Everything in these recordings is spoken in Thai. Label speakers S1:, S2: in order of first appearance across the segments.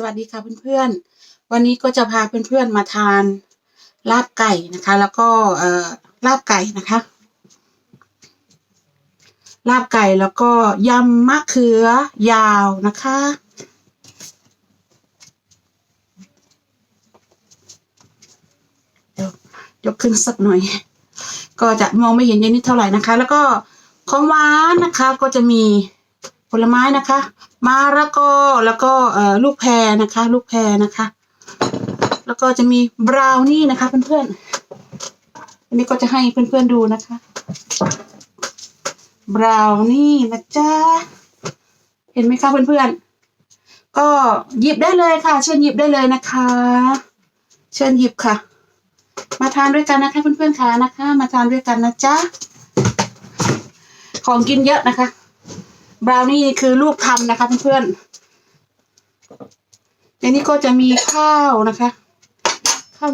S1: สวัสดีค่ะเพื่อนๆ วันนี้ก็จะพาเพื่อนๆมาทานลาบไก่นะคะ แล้วก็เอ่อลาบไก่นะคะ ลาบไก่แล้วก็ยำมะเขือยาวนะคะ เดี๋ยวยกขึ้นสักหน่อย ก็จะมองไม่เห็นเยอะนิดเท่าไหร่นะคะ แล้วก็ของหวานนะคะก็จะมีผลไม้นะคะ มะระกอแล้วก็เอ่อลูกแพรนะคะ ลูกแพรนะคะ แล้วก็จะมีบราวนี่นะคะ เพื่อนๆอันนี้ก็จะให้เพื่อนๆดูนะคะบราวนี่นะจ๊ะเห็นไหมคะเพื่อนๆก็หยิบได้เลยค่ะ เชิญหยิบได้เลยนะคะ เชิญหยิบค่ะ มาทานด้วยกันนะคะเพื่อนๆค่ะนะคะ มาทานด้วยกันนะจ๊ะของกินเยอะนะคะ บราวนี่คือลูกทำนะคะเพื่อนๆในนี้ก็จะมีข้าวนะคะข้าว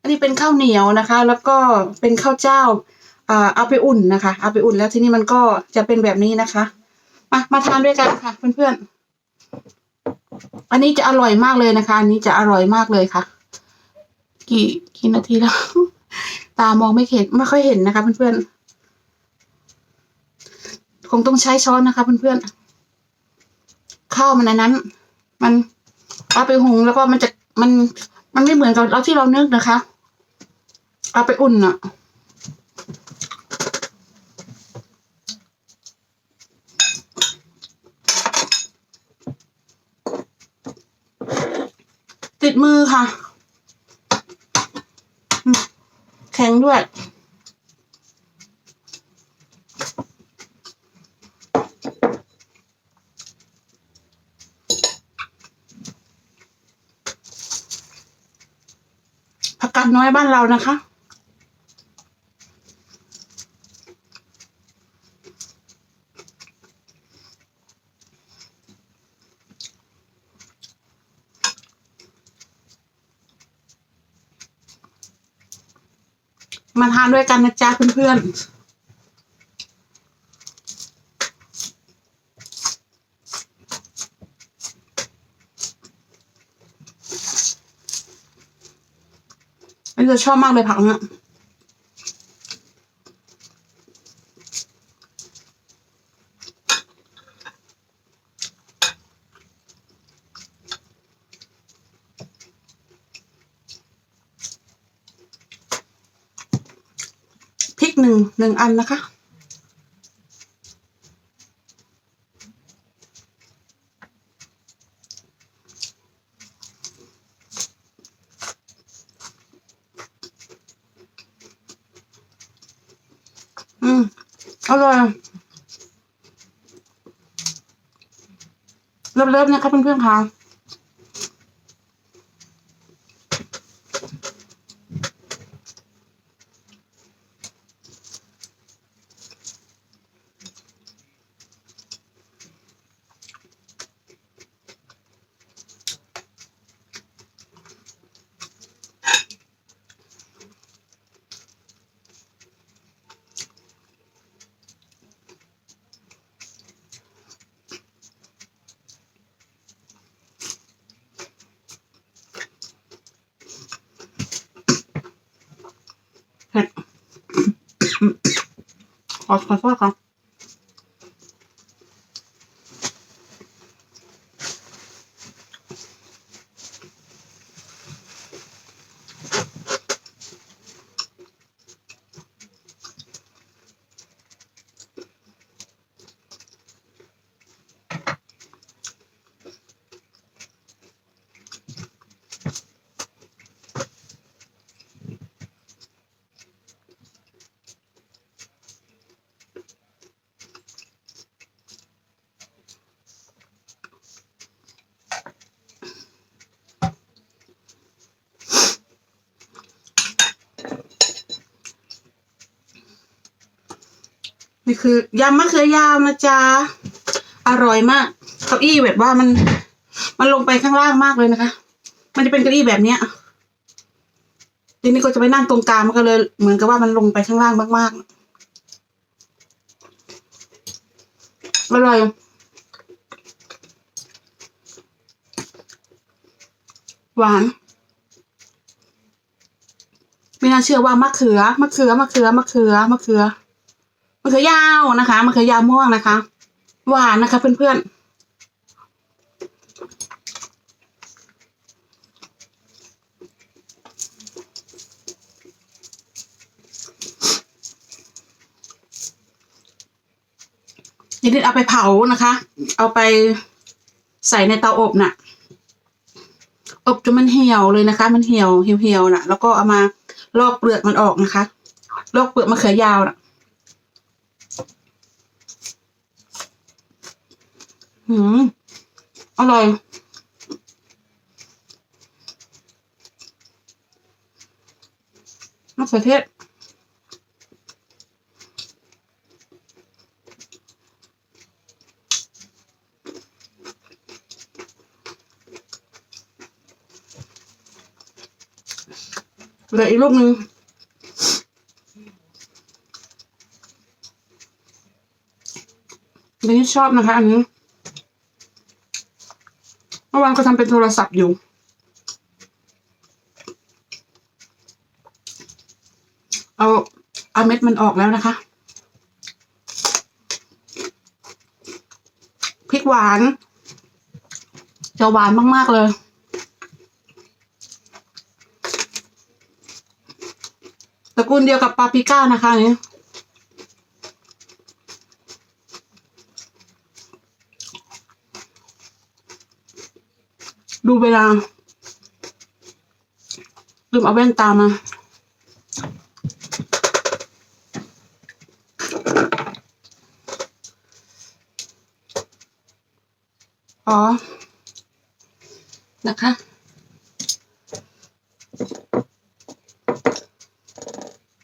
S1: อันนี้เป็นข้าวเหนียวนะคะ แล้วก็เป็นข้าวเจ้าอ่าเอาไปอุ่นนะคะ เอาไปอุ่นแล้วทีนี้มันก็จะเป็นแบบนี้นะคะ มามาทานด้วยกันค่ะ เพื่อนๆ อันนี้จะอร่อยมากเลยนะคะ อันนี้จะอร่อยมากเลยค่ะ กี่กี่นาทีแล้ว ตามองไม่เห็นไม่ค่อยเห็นนะคะ เพื่อนๆ คงต้องใช้ช้อนนะคะ เพื่อนๆข้าวมันอันนั้น มันเอาไปหุงแล้วก็มันจะมัน มันไม่เหมือนกับเราที่เรานึกนะคะ เอาไปอุ่นอะติดมือค่ะ แข็งด้วย ผั กกน้อยบ้านเรานะคะ มาทานด้วยกันนะจ๊ะเพื่อนๆ อันนี้จะชอบมากเลยผักเนี่ยพริกหนึ่งหนึ่งอันนะคะ อืม อร่อย เลิฟๆนะคะเพื่อนๆค่ะ ขอขอโคือยำมะเขือยาวนะจ๊ะ อร่อยมาก เก้าอี้แบบว่ามัน มันลงไปข้างล่างมากเลยนะคะ มันจะเป็นเก้าอี้แบบเนี้ยทีนี้ก็จะไปนั่งตรงกลางมันก็เลย เหมือนกับว่ามันลงไปข้างล่างมากๆ อร่อยหวาน ไม่น่าเชื่อว่ามะเขือ มะเขือ มะเขือ มะเขือ มะเขือ มะเขือยาวนะคะมะเขือยาวม่วงนะคะ หวานนะคะเพื่อนๆยินดีเอาไปเผานะคะ เอาไปใส่ในเตาอบน่ะ อบจนมันเหี่ยวเลยนะคะ มันเหี่ยวเหี่ยวๆน่ะ แล้วก็เอามาลอกเปลือกมันออกนะคะ ลอกเปลือกมะเขือยาวน่ะ หืมอร่อยมะเขือเทศเหลืออีกลูกหนึ่งเบนนี่ชอบนะคะ อันนี้ มื่อวานก็ทำเป็นโทรศัพท์อยู่ เอาเอาเม็ดมันออกแล้วนะคะพริกหวาน จะหวานมาก ๆ เลยตระกูลเดียวกับปาปริก้านะคะอัน ดูเวลา ลืมเอาแว่นตามาอ๋อ นะคะ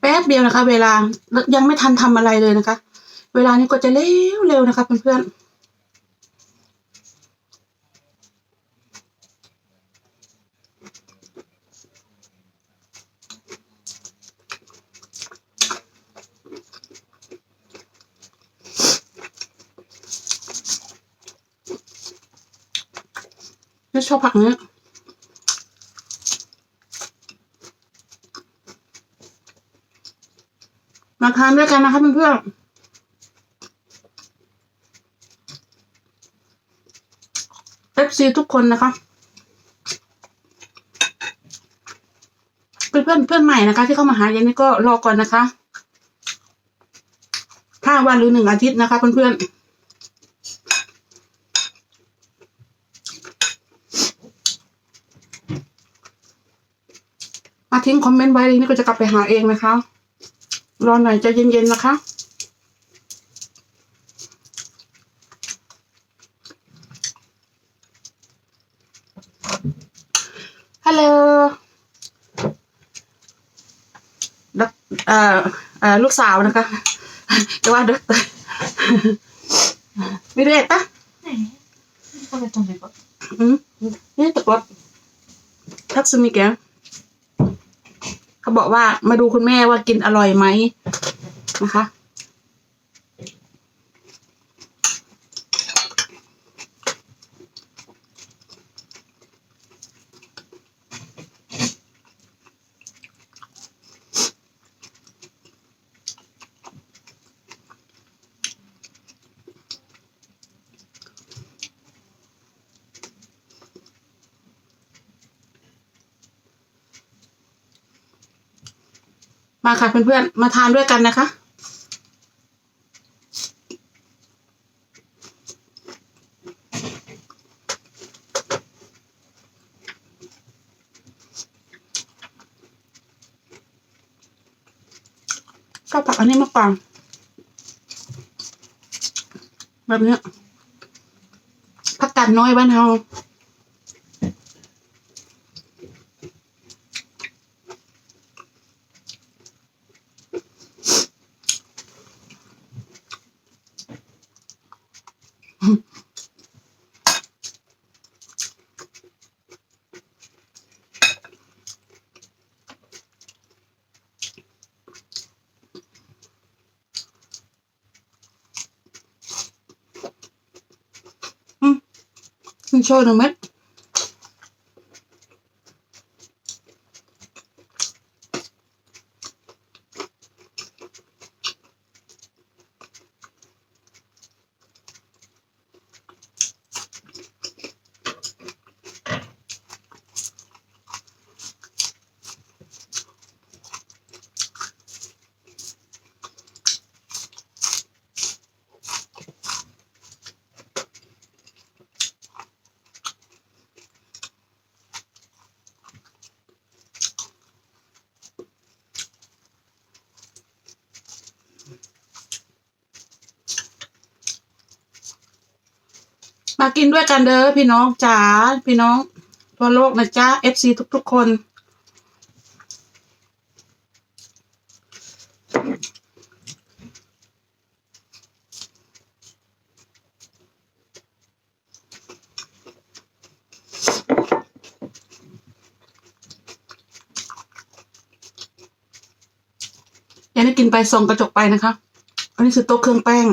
S1: แป๊บเดียวนะคะ เวลายังไม่ทันทำอะไรเลยนะคะ เวลานี้ก็จะเร็วเร็วนะคะเพื่อนๆ ไม่ชอบผักเนี้ยมาทานด้วยกันนะคะเพื่อนๆเอฟซีทุกคนนะคะเพื่อนเพื่อนเพื่อนใหม่นะคะ ที่เข้ามาหาเย็นนี้ก็รอก่อนนะคะห้าวันหรือหนึ่งอาทิตย์นะคะเพื่อนๆ มาทิ้งคอมเมนต์ไว้นี่ก็จะกลับไปหาเองนะคะ รอหน่อยใจะเย็นๆนะคะฮัลโหลด็อกเอ่อเอ่อลูกสาวนะคะจะว่าด็อกเตอร์วิเดตปะ
S2: Nej, jag vet inte vad.
S1: อืมนี่ตะกรดทักซูมิแก เขาบอกว่ามาดูคุณแม่ว่ากินอร่อยไหมนะคะ มาค่ะเพื่อนๆ มาทานด้วยกันนะคะชอบผักอันนี้มากกว่าแบบเนี้ยผักกาดน้อยบ้านเฮา ขึ้น มากินด้วยกันเด้อพี่น้องจ๋าพี่น้องทั่วโลกนะจ๊ะ FC ทุกๆคน ยังได้กินไปส่งกระจกไปนะคะ อันนี้คือโต๊ะเครื่องแป้ง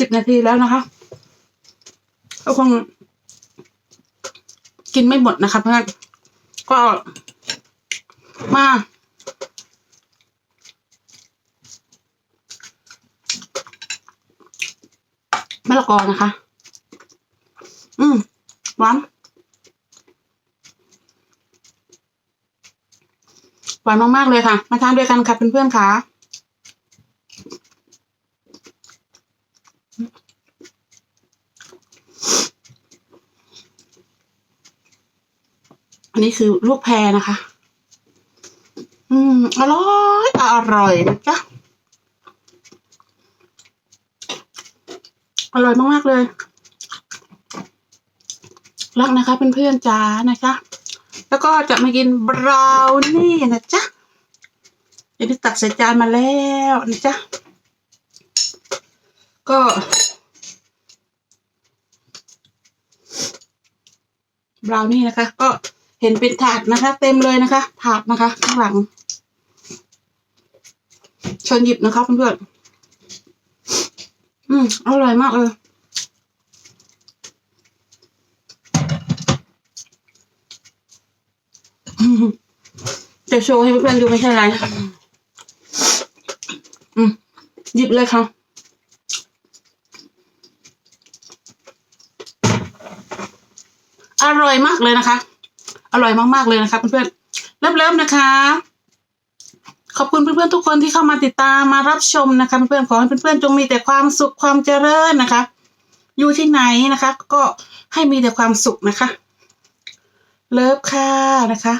S1: สิบนาทีแล้วนะคะก็คงกินไม่หมดนะคะเพื่อนก็มามะละกอนะคะ อืมหวานหวานมากๆเลยค่ะ มาทานด้วยกันค่ะเพื่อนๆค่ะ นนี้คือลูกแพรนะคะ อืม อร่อยอร่อยนะจ๊ะ อร่อยมาก ๆ เลย รักนะคะเเพื่อนๆจ้านะคะ แล้วก็จะมากินบราวนี่นะจ๊ะเดี๋ยวนี้ตักใส่จานมาแล้วนะจ๊ะ ก็บราวนี่นะคะ ก็ เห็นเป็นถาดนะคะ เต็มเลยนะคะ ถาดนะคะ ข้างหลังชิญหยิบนะคะเพื่อนๆอืมอร่อยมากเลยจะโชว์ให้เพื่อนๆดูไม่ใช่ไรอืมหยิบเลยค่ะอร่อยมากเลยนะคะ อร่อยมากๆเลยนะคะเพื่อนๆเริ่มๆนะคะ ขอบคุณเพื่อนๆทุกคนที่เข้ามาติดตามมารับชมนะคะเพื่อนๆขอให้เพื่อนๆจงมีแต่ความสุขความเจริญนะคะ อยู่ที่ไหนนะคะ ก็ให้มีแต่ความสุขนะคะ เลิฟค่ะนะคะ